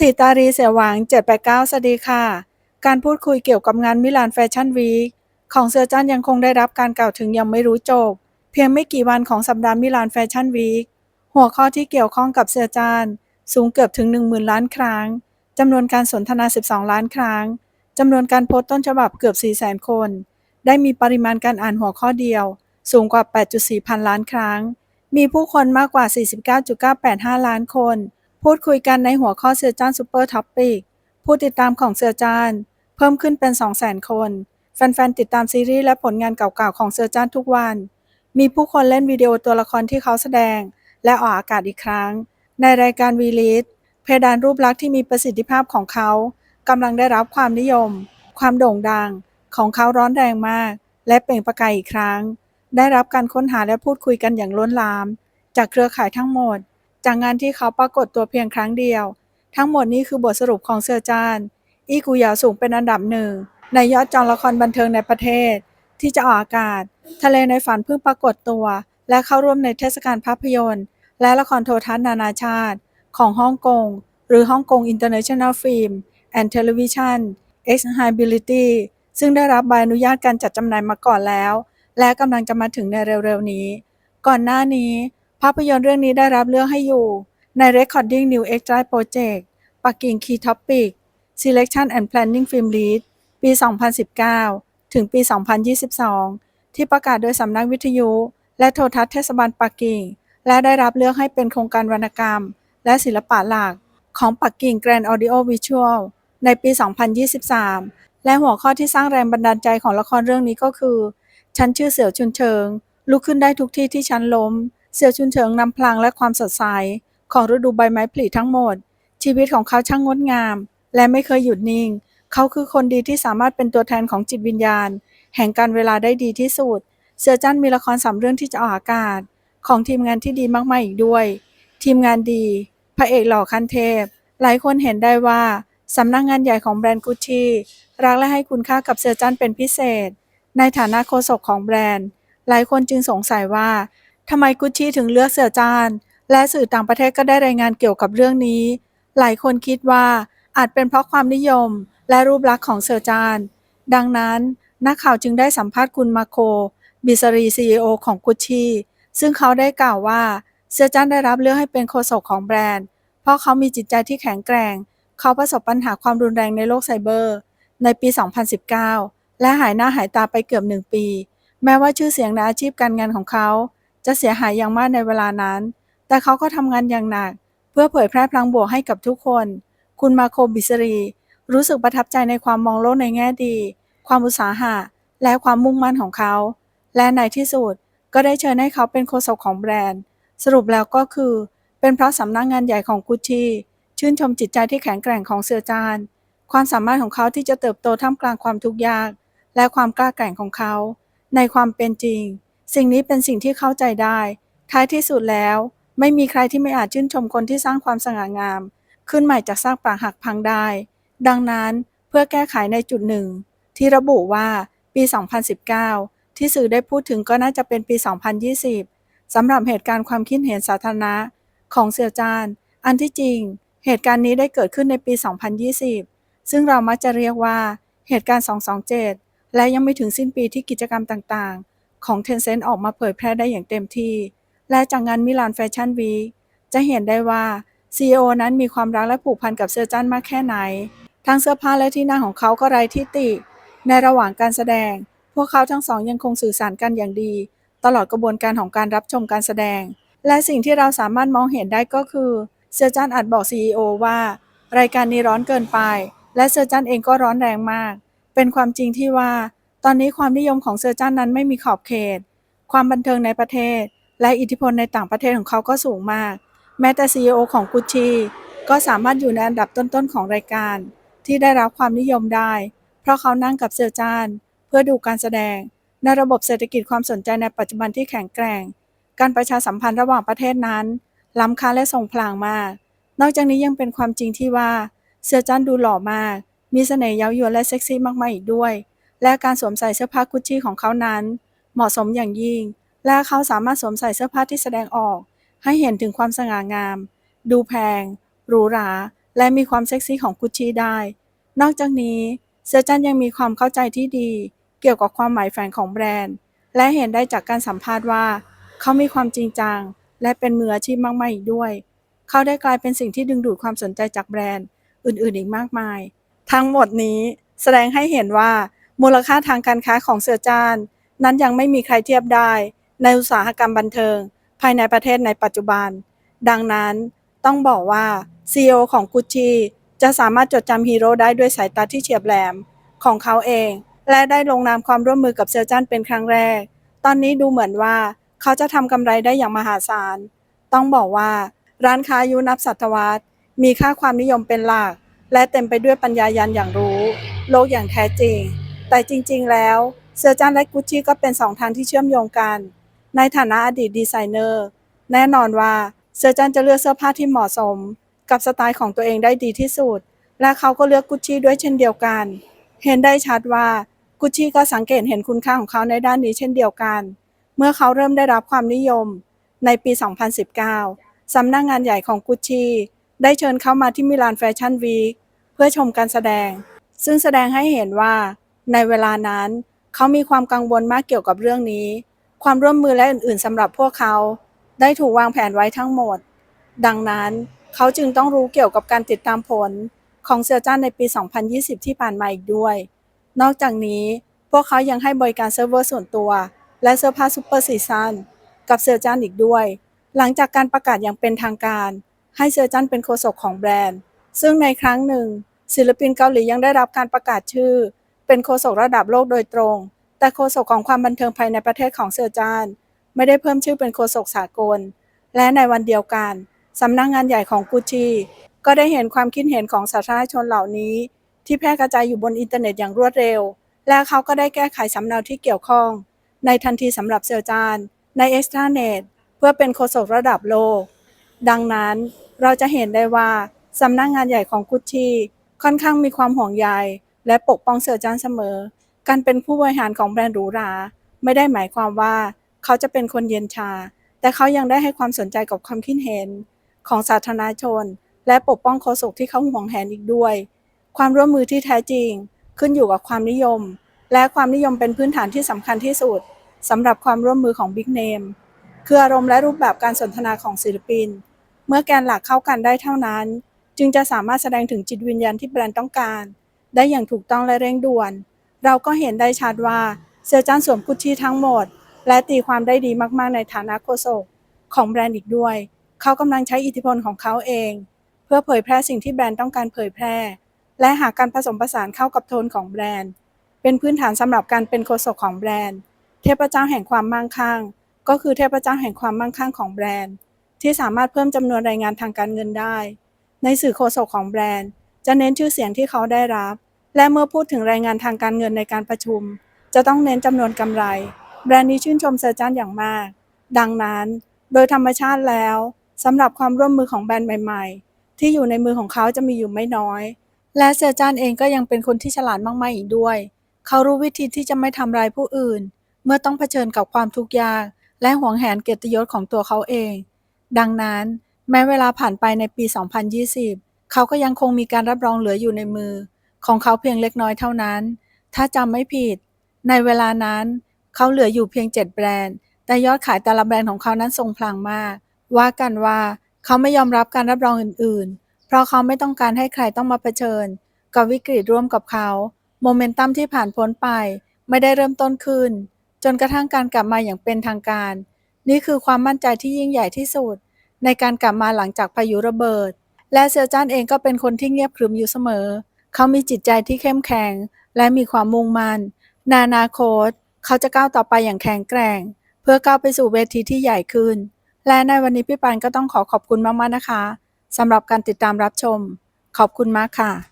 ถิตารีเสียหวัง 789 สวัสดีค่ะ การพูดคุยเกี่ยวกับงานมิลานแฟชั่นวีคของเซอร์จันยังคงได้รับการกล่าวถึงยังไม่รู้จบ เพียงไม่กี่วันของสัปดาห์มิลานแฟชั่นวีคหัวข้อที่เกี่ยวข้องกับเซอร์จานสูงเกือบถึง 10,000 ล้านครั้งจำนวนการสนทนา 12 ล้านครั้งจำนวนการโพสต์ต้นฉบับเกือบ 400,000 คน ได้มีปริมาณการอ่านหัวข้อเดียว สูงกว่า 8.4 พันล้านครั้ง มีผู้คนมากกว่า 49.985 ล้านคน พูดคุยกันในหัวข้อเสือจานซูเปอร์ท็อปปิกผู้ติดตามของเสือจานเพิ่มขึ้นเป็น 200,000 คน แฟนๆ ติดตามซีรีส์และผลงานเก่าๆ ของเสือจานทุกวัน มีผู้คนเล่นวิดีโอตัวละครที่เขาแสดง และออกอากาศอีกครั้ง ในรายการวีลิสเพดานรูปลักษณ์ที่มีประสิทธิภาพของเขากำลังได้รับความนิยม ความโด่งดัง ของเขาร้อนแรงมาก และเปล่งประกายอีกครั้ง ได้รับการค้นหาและพูดคุยกันอย่างล้นหลาม จากเครือข่ายทั้งหมด จากงานที่เขาปรากฏตัวเพียงครั้งเดียว ทั้งหมดนี้คือบทสรุปของเซอร์จาน อีกูยาวสูงเป็นอันดับหนึ่ง ในยอดจองละครบันเทิงในประเทศ ที่จะออกอากาศ ทะเลในฝันเพิ่งปรากฏตัว และเข้าร่วมในเทศกาลภาพยนตร์ และละครโทรทัศน์นานาชาติ ของฮ่องกง หรือฮ่องกง International Film and Television Exhibibility ซึ่งได้รับใบอนุญาตการจัดจำหน่ายมาก่อนแล้ว และกำลังจะมาถึงในเร็วๆนี้ ก่อนหน้านี้ ภาพยนตร์เรื่องนี้ได้รับเลือกให้อยู่ ใน Recording New Extra Project ปักกิ่ง Key Topic Selection and Planning Film Lead ปี 2019 ถึงปี 2022 ที่ประกาศโดยสำนักวิทยุ และโทรทัศน์เทศบาลปักกิ่ง และได้รับเลือกให้เป็นโครงการวรรณกรรม และศิลปะหลักของปักกิ่ง Grand Audio Visual ในปี 2023 และหัวข้อที่สร้างแรงบันดาลใจของละครเรื่องนี้ก็คือ ฉันชื่อเสี่ยวชุนเชิง ลุกขึ้นได้ทุกที่ที่ฉันล้ม เสี่ยวชุนเฉิงนำพลังและความสดใสของฤดูใบไม้ผลิทั้งหมด ชีวิตของเขาช่างงดงาม และไม่เคยหยุดนิ่ง เขาคือคนดีที่สามารถเป็นตัวแทนของจิตวิญญาณ แห่งการเวลาได้ดีที่สุด เสือจันมีละครสามเรื่องที่จะออกอากาศ ของทีมงานที่ดีมากๆอีกด้วย ทีมงานดี พระเอกหล่อขั้นเทพ หลายคนเห็นได้ว่าสำนักงงานใหญ่ของแบรนด์กุชชี่รักและให้คุณค่ากับเสือจันเป็นพิเศษ ในฐานะโฆษกของแบรนด์ หลายคนจึงสงสัยว่า ทำไมกุชชี่ถึงเลือกเสือจาน และสื่อต่างประเทศก็ได้รายงานเกี่ยวกับเรื่องนี้ หลายคนคิดว่าอาจเป็นเพราะความนิยม และรูปลักษณ์ของเสือจาน ดังนั้น นักข่าวจึงได้สัมภาษณ์คุณมาโค บิสรีซีอของกุชชี่ซึ่งเขาได้กล่าวว่าเสือจานได้รับเลือกให้เป็นโฆษกของแบรนด์ เพราะเขามีจิตใจที่แข็งแกร่ง เขาประสบปัญหาความรุนแรงในโลกไซเบอร์ ในปี 2019 และหายหน้าหายตาไปเกือบหนึ่งปี แม้ว่าชื่อเสียงในอาชีพการงานของเขา จะเสียหายอย่างมากในเวลานั้น แต่เขาก็ทำงานอย่างหนัก เพื่อเผยแพร่พลังบวกให้กับทุกคน คุณมาโคบิสรี รู้สึกประทับใจในความมองโลกในแง่ดี ความอุตสาหะ และความมุ่งมั่นของเขา และในที่สุดก็ได้เชิญให้เขาเป็นโฆษกของแบรนด์ สรุปแล้วก็คือ เป็นเพราะสำนักงงานใหญ่ของกุชชี่ชื่นชมจิตใจที่แข็งแกร่งของเสือจาน ความสามารถของเขาที่จะเติบโตท่ามกลางความทุกข์ยาก และความกล้าแกร่งของเขา ในความเป็นจริง สิ่งนี้เป็นสิ่งที่เข้าใจได้ ท้ายที่สุดแล้ว ไม่มีใครที่ไม่อาจชื่นชมคนที่สร้างความสง่างาม ขึ้นใหม่จากซากปรักหักพังได้ ดังนั้นเพื่อแก้ไขในจุดหนึ่ง ที่ระบุว่าปี 2019 ที่สื่อได้พูดถึงก็น่าจะเป็นปี 2020 สำหรับเหตุการณ์ความคิดเห็นสาธารณะ ของเสี่ยวจาน อันที่จริง เหตุการณ์นี้ได้เกิดขึ้นในปี 2020 ซึ่งเรามักจะเรียกว่าเหตุการณ์ 227 และยังไม่ถึงสิ้นปีที่กิจกรรมต่างๆ ของ Tencent ออกมาเผยแพร่ได้อย่างเต็มที่ และจากงานมิลานแฟชั่นวีจะเห็นได้ว่า CEO นั้นมีความรักและผูกพันกับเสื้อจันมากแค่ไหน ทั้งเสื้อผ้าและที่นั่งของเขาก็ไร้ที่ติ ในระหว่างการแสดง พวกเขาทั้งสองยังคงสื่อสารกันอย่างดี ตลอดกระบวนการของการรับชมการแสดง และสิ่งที่เราสามารถมองเห็นได้ก็คือ เสื้อจันอาจบอก CEO ว่า รายการนี้ร้อนเกินไป และเสื้อจันเองก็ร้อนแรงมาก เป็นความจริงที่ว่า ตอนนี้ความนิยมของเซอร์จันนั้นไม่มีขอบเขต ความบันเทิงในประเทศ และอิทธิพลในต่างประเทศของเขาก็สูงมาก แม้แต่ CEO ของกุชชี่ก็สามารถอยู่ในอันดับต้นๆของรายการ ที่ได้รับความนิยมได้ เพราะเขานั่งกับเซอร์จานเพื่อดูการแสดง ในระบบเศรษฐกิจความสนใจในปัจจุบันที่แข็งแกร่ง การประชาสัมพันธ์ระหว่างประเทศนั้น ล้ำค่าและส่งพลังมาก นอกจากนี้ยังเป็นความจริงที่ว่าเซอร์จันดูหล่อมาก มีเสน่ห์เย้ายวนและเซ็กซี่มากๆอีกด้วย และการสวมใส่เสื้อผ้ากุชชี่ของเขานั้น เหมาะสมอย่างยิ่ง และเขาสามารถสวมใส่เสื้อผ้าที่แสดงออก ให้เห็นถึงความสง่างาม ดูแพงหรูหรา และมีความเซ็กซี่ของกุชชี่ได้ นอกจากนี้เซอร์จันยังมีความเข้าใจที่ดี เกี่ยวกับความหมายแฝงของแบรนด์ และเห็นได้จากการสัมภาษณ์ว่า เขามีความจริงจัง และเป็นมืออาชีพมากๆอีกด้วย เขาได้กลายเป็นสิ่งที่ดึงดูดความสนใจจากแบรนด์ อื่นๆอีกมากมาย ทั้งหมดนี้แสดงให้เห็นว่า มูลค่าทางการค้าของเสือจาน นั้นยังไม่มีใครเทียบได้ ในอุตสาหกรรมบันเทิง ภายในประเทศในปัจจุบัน ดังนั้นต้องบอกว่า CEO ของกุชชี่จะสามารถจดจำฮีโร่ได้ด้วยสายตาที่เฉียบแหลมของเขาเอง และได้ลงนามความร่วมมือกับเซอร์จันเป็นครั้งแรก ตอนนี้ดูเหมือนว่าเขาจะทำกำไรได้อย่างมหาศาล ต้องบอกว่าร้านค้าอายุนับศตวรรษมีค่าความนิยมเป็นหลัก และเต็มไปด้วยปัญญายันอย่างรู้ โลกอย่างแท้จริง แต่จริงๆ แล้วเซอร์จันและกุชชี่ก็เป็นสองทางที่เชื่อมโยงกัน ในฐานะอดีตดีไซเนอร์ แน่นอนว่าเซอร์จันจะเลือกเสื้อผ้าที่เหมาะสม กับสไตล์ของตัวเองได้ดีที่สุด และเขาก็เลือกกุชชี่ด้วยเช่นเดียวกัน เห็นได้ชัดว่ากุชชี่ก็สังเกตเห็นคุณค่าของเขาในด้านนี้เช่นเดียวกัน เมื่อเขาเริ่มได้รับความนิยม ในปี 2019 สำนักงานใหญ่ของกุชชี่ได้เชิญเข้ามาที่มิลานแฟชั่นวีคเพื่อชมการแสดง ซึ่งแสดงให้เห็นว่า ในเวลานั้น เขามีความกังวลมากเกี่ยวกับเรื่องนี้ ความร่วมมือและอื่นๆสำหรับพวกเขา ได้ถูกวางแผนไว้ทั้งหมด ดังนั้นเขาจึงต้องรู้เกี่ยวกับการติดตามผลของเซอร์จันในปี 2020 ที่ผ่านมาอีกด้วย นอกจากนี้พวกเขายังให้บริการเซิร์ฟเวอร์ส่วนตัว และเสื้อผ้าซูเปอร์ซีซันกับเซอร์จันอีกด้วย หลังจากการประกาศอย่างเป็นทางการ ให้เซอร์จันเป็นโฆษกของแบรนด์ ซึ่งในครั้งหนึ่ง ศิลปินเกาหลียังได้รับการประกาศชื่อ เป็นโฆษกระดับโลกโดยตรง แต่โฆษกของความบันเทิงภายในประเทศของเซอร์จานไม่ได้เพิ่มชื่อเป็นโฆษกสากล และในวันเดียวกันสำนักงงานใหญ่ของกุชีก็ได้เห็นความคิดเห็นของสาธารณชนเหล่านี้ ที่แพร่กระจายอยู่บนอินเทอร์เน็ตอย่างรวดเร็ว และเขาก็ได้แก้ไขสำเนาที่เกี่ยวข้อง ในทันทีสำหรับเซอร์จานในเอ็กซ์ตร้าเน็ตเพื่อเป็นโฆษกระดับโลก ดังนั้นเราจะเห็นได้ว่าสำนักงงานใหญ่ของกุชชีค่อนข้างมีความห่วงใย และปกป้องเซอร์จานเสมอ การเป็นผู้บริหารของแบรนด์หรูหรา ไม่ได้หมายความว่าเขาจะเป็นคนเย็นชา แต่เขายังได้ให้ความสนใจกับความคิดเห็น ของสาธารณชน และปกป้องโฆษกที่เขาห่วงแหนอีกด้วย ความร่วมมือที่แท้จริง ขึ้นอยู่กับความนิยม และความนิยมเป็นพื้นฐานที่สำคัญที่สุดสำหรับความร่วมมือของ Big Name คืออารมณ์และรูปแบบการสนทนาของศิลปิน เมื่อแกนหลักเข้ากันได้เท่านั้น จึงจะสามารถแสดงถึงจิตวิญญาณที่แบรนด์ต้องการ ได้อย่างถูกต้องและเร่งด่วน เราก็เห็นได้ชัดว่าเซอร์จันสวมกุชชี่ทั้งหมด และตีความได้ดีมากๆในฐานะโฆษกของแบรนด์อีกด้วย เขากำลังใช้อิทธิพลของเขาเอง เพื่อเผยแพร่สิ่งที่แบรนด์ต้องการเผยแพร่ และหาการผสมผสานเข้ากับโทนของแบรนด์ เป็นพื้นฐานสำหรับการเป็นโฆษกของแบรนด์ เทพเจ้าแห่งความมั่งคั่ง ก็คือเทพเจ้าแห่งความมั่งคั่งของแบรนด์ ที่สามารถเพิ่มจำนวนรายงานทางการเงินได้ ในสื่อโฆษกของแบรนด์ จะเน้นชื่อเสียงที่เขาได้รับ และเมื่อพูดถึงรายงานทางการเงินในการประชุม จะต้องเน้นจำนวนกำไร แบรนด์นี้ชื่นชมเซอร์จันอย่างมาก ดังนั้น โดยธรรมชาติแล้วสำหรับความร่วมมือของแบรนด์ใหม่ ๆ ที่อยู่ในมือของเขาจะมีอยู่ไม่น้อย และเซอร์จันเองก็ยังเป็นคนที่ฉลาดมากๆอีกด้วย เขารู้วิธีที่จะไม่ทำร้ายผู้อื่น เมื่อต้องเผชิญกับความทุกข์ยาก และหวงแหนเกียรติยศของตัวเขาเอง ดังนั้น แม้เวลาผ่านไปในปี 2020 เขาก็ยังคงมีการรับรองเหลืออยู่ในมือ ของเขาเพียงเล็กน้อยเท่านั้น ถ้าจำไม่ผิด ในเวลานั้น เขาเหลืออยู่เพียง 7 แบรนด์ แต่ยอดขายแต่ละแบรนด์ของเขานั้นทรงพลังมาก ว่ากันว่าเขาไม่ยอมรับการรับรองอื่น ๆ เพราะเขาไม่ต้องการให้ใครต้องมาเผชิญ กับวิกฤตร่วมกับเขา โมเมนตัมที่ผ่านพ้นไป ไม่ได้เริ่มต้นขึ้น จนกระทั่งการกลับมาอย่างเป็นทางการ นี่คือความมั่นใจที่ยิ่งใหญ่ที่สุด ในการกลับมาหลังจากพายุระเบิด และเซอร์จานเองก็เป็นคนที่เงียบขรึมอยู่เสมอ เขามีจิตใจที่เข้มแข็ง และมีความมุ่งมั่นนานาโคตเขาจะก้าวต่อไปอย่างแข็งแกร่ง เพื่อก้าวไปสู่เวทีที่ใหญ่ขึ้น และในวันนี้พี่ปานก็ต้องขอขอบคุณมากๆนะคะสำหรับการติดตามรับชม ขอบคุณมากค่ะ